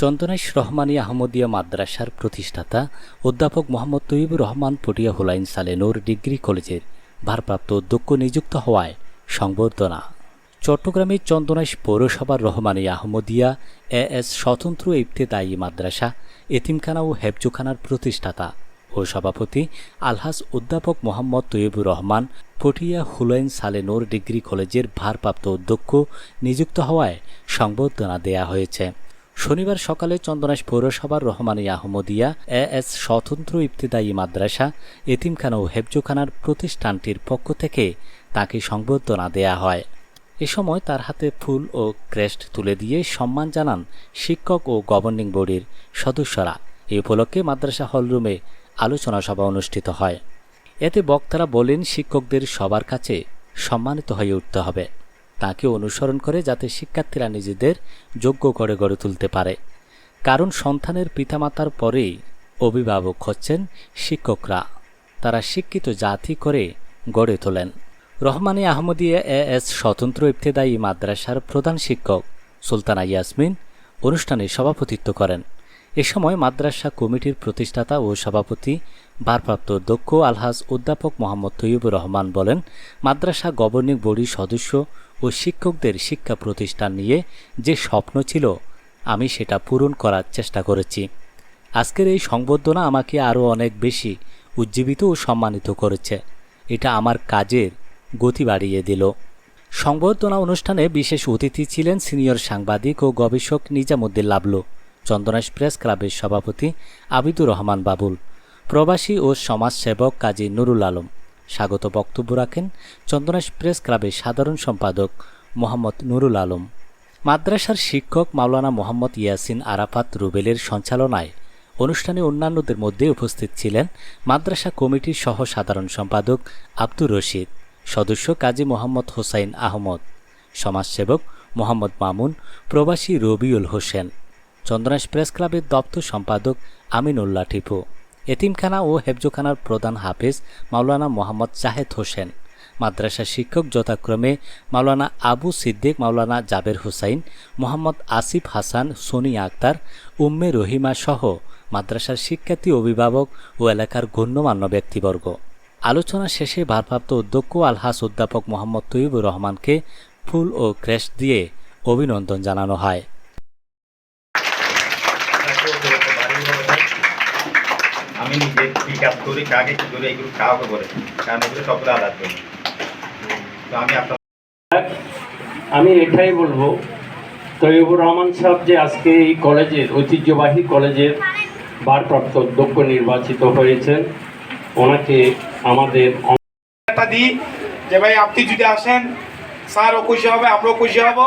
চন্দনেশ রহমানী আহমদিয়া মাদ্রাসার প্রতিষ্ঠাতা অধ্যাপক মোহাম্মদ তৈবুর রহমান পটিয়া হুলাইন সালেনুর ডিগ্রি কলেজের ভারপ্রাপ্ত অধ্যক্ষ নিযুক্ত হওয়ায় সংবর্ধনা। চট্টগ্রামের চন্দনাইশ পৌরসভার রহমানী আহমদিয়া এ এস স্বতন্ত্র ইফতেদায়ী মাদ্রাসা, এতিমখানা ও হেফজুখানার প্রতিষ্ঠাতা ও সভাপতি আলহাজ অধ্যাপক মোহাম্মদ তৈবুর রহমান পটিয়া হুলাইন সালেনুর ডিগ্রি কলেজের ভারপ্রাপ্ত অধ্যক্ষ নিযুক্ত হওয়ায় সংবর্ধনা দেয়া হয়েছে। শনিবার সকালে চন্দনাইশ পৌরসভার রহমানী আহমদিয়া এ এস স্বতন্ত্র ইফতেদায়ী মাদ্রাসা, এতিমখানা ও হেফজোখানার প্রতিষ্ঠানটির পক্ষ থেকে তাকে সংবর্ধনা দেয়া হয়। এ সময় তার হাতে ফুল ও ক্রেস্ট তুলে দিয়ে সম্মান জানান শিক্ষক ও গভর্নিং বডির সদস্যরা। এ উপলক্ষে মাদ্রাসা হলরুমে আলোচনা সভা অনুষ্ঠিত হয়। এতে বক্তারা বলেন, শিক্ষকদের সবার কাছে সম্মানিত হয়ে উঠতে হবে। তাকে অনুসরণ করে যাতে শিক্ষার্থীরা নিজেদের যোগ্য করে গড়ে তুলতে পারে। কারণ সন্তানের পিতামাতার পরেই অভিভাবক হচ্ছেন শিক্ষকরা। তারা শিক্ষিত জাতি করে গড়ে তোলেন। রহমানী আহমদিয়া এ এস স্বতন্ত্র ইফতেদায়ী মাদ্রাসার প্রধান শিক্ষক সুলতানা ইয়াসমিন অনুষ্ঠানে সভাপতিত্ব করেন। এ সময় মাদ্রাসা কমিটির প্রতিষ্ঠাতা ও সভাপতি ভারপ্রাপ্ত দক্ষ আলহাজ অধ্যাপক মোহাম্মদ তৈয়বুর রহমান বলেন, মাদ্রাসা গভর্নিং বডির সদস্য ও শিক্ষকদের শিক্ষা প্রতিষ্ঠান নিয়ে যে স্বপ্ন ছিল, আমি সেটা পূরণ করার চেষ্টা করেছি। আজকের এই সংবর্ধনা আমাকে আরও অনেক বেশি উজ্জীবিত ও সম্মানিত করেছে। এটা আমার কাজের গতি বাড়িয়ে দিল। সংবর্ধনা অনুষ্ঠানে বিশেষ অতিথি ছিলেন সিনিয়র সাংবাদিক ও গবেষক নিজামুদ্দিন লাবলু, চন্দনাশ প্রেস ক্লাবের সভাপতি আবিদুর রহমান বাবুল, প্রবাসী ও সমাজসেবক কাজী নুরুল আলম স্বাগত বক্তব্য রাখেন চন্দনাশ প্রেস ক্লাবের সাধারণ সম্পাদক মোহাম্মদ নুরুল আলম। মাদ্রাসার শিক্ষক মাওলানা মোহাম্মদ ইয়াসিন আরাফাত রুবেলের সঞ্চালনায় অনুষ্ঠানে অন্যান্যদের মধ্যে উপস্থিত ছিলেন মাদ্রাসা কমিটির সহ সাধারণ সম্পাদক আব্দুর রশিদ, সদস্য কাজী মোহাম্মদ হোসাইন আহমদ, সমাজসেবক মোহাম্মদ মামুন, প্রবাসী রবিউল হোসেন চন্দ্রাস প্রেস ক্লাবের দপ্তর সম্পাদক আমিনুল্লাহ টিপু। এতিমখানা ও হেফজোখানার প্রধান হাফেজ মাওলানা মোহাম্মদ জাহেদ হোসেন। মাদ্রাসা শিক্ষক যথাক্রমে মাওলানা আবু সিদ্দিক, মাওলানা জাবের হুসাইন, মোহাম্মদ আসিফ হাসান, সোনি আক্তার, উম্মে রহিমা সহ মাদ্রাসার শিক্ষার্থী, অভিভাবক ও এলাকার গণ্যমান্য ব্যক্তিবর্গ। আলোচনা শেষে ভারপ্রাপ্ত অধ্যক্ষ আলহাস অধ্যাপক মোহাম্মদ তৈবুর রহমানকে ফুল ও ক্রেস্ট দিয়ে অভিনন্দন জানানো হয়। আমি নিজে কি কাজ করি কাকে কি করি এগুলো কাউকে বলে কারণ এগুলো সবগুলো আলাদা করি তো আমি আপনার আমি এটাই বলব তৈবুর রহমান সাহেব যে আজকে এই কলেজের ঐতিহ্যবাহী কলেজের ভারপ্রাপ্ত অধ্যক্ষ নির্বাচিত হয়েছেন ওনাকে আমাদের দিই যে ভাই আপনি যদি আসেন স্যারও খুশি হবে আমরাও খুশি হব।